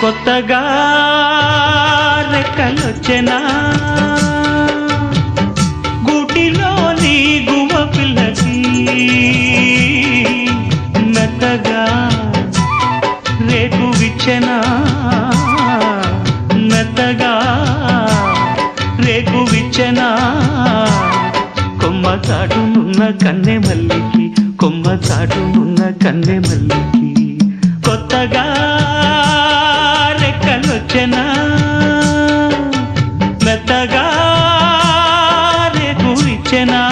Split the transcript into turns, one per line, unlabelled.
కొత్తగా రెక్కలొచ్చెనా? గుటిలోని గువ్వ పిల్లకి మెత్తగా రేపు విచ్చెనా? మెత్తగా రేపు విచ్చెనా? కొమ్మ చాటునున్న కన్నె మల్లికి కొమ్మ చాటునున్న కన్నె మల్లికి కొత్తగా ವಂಚನಾ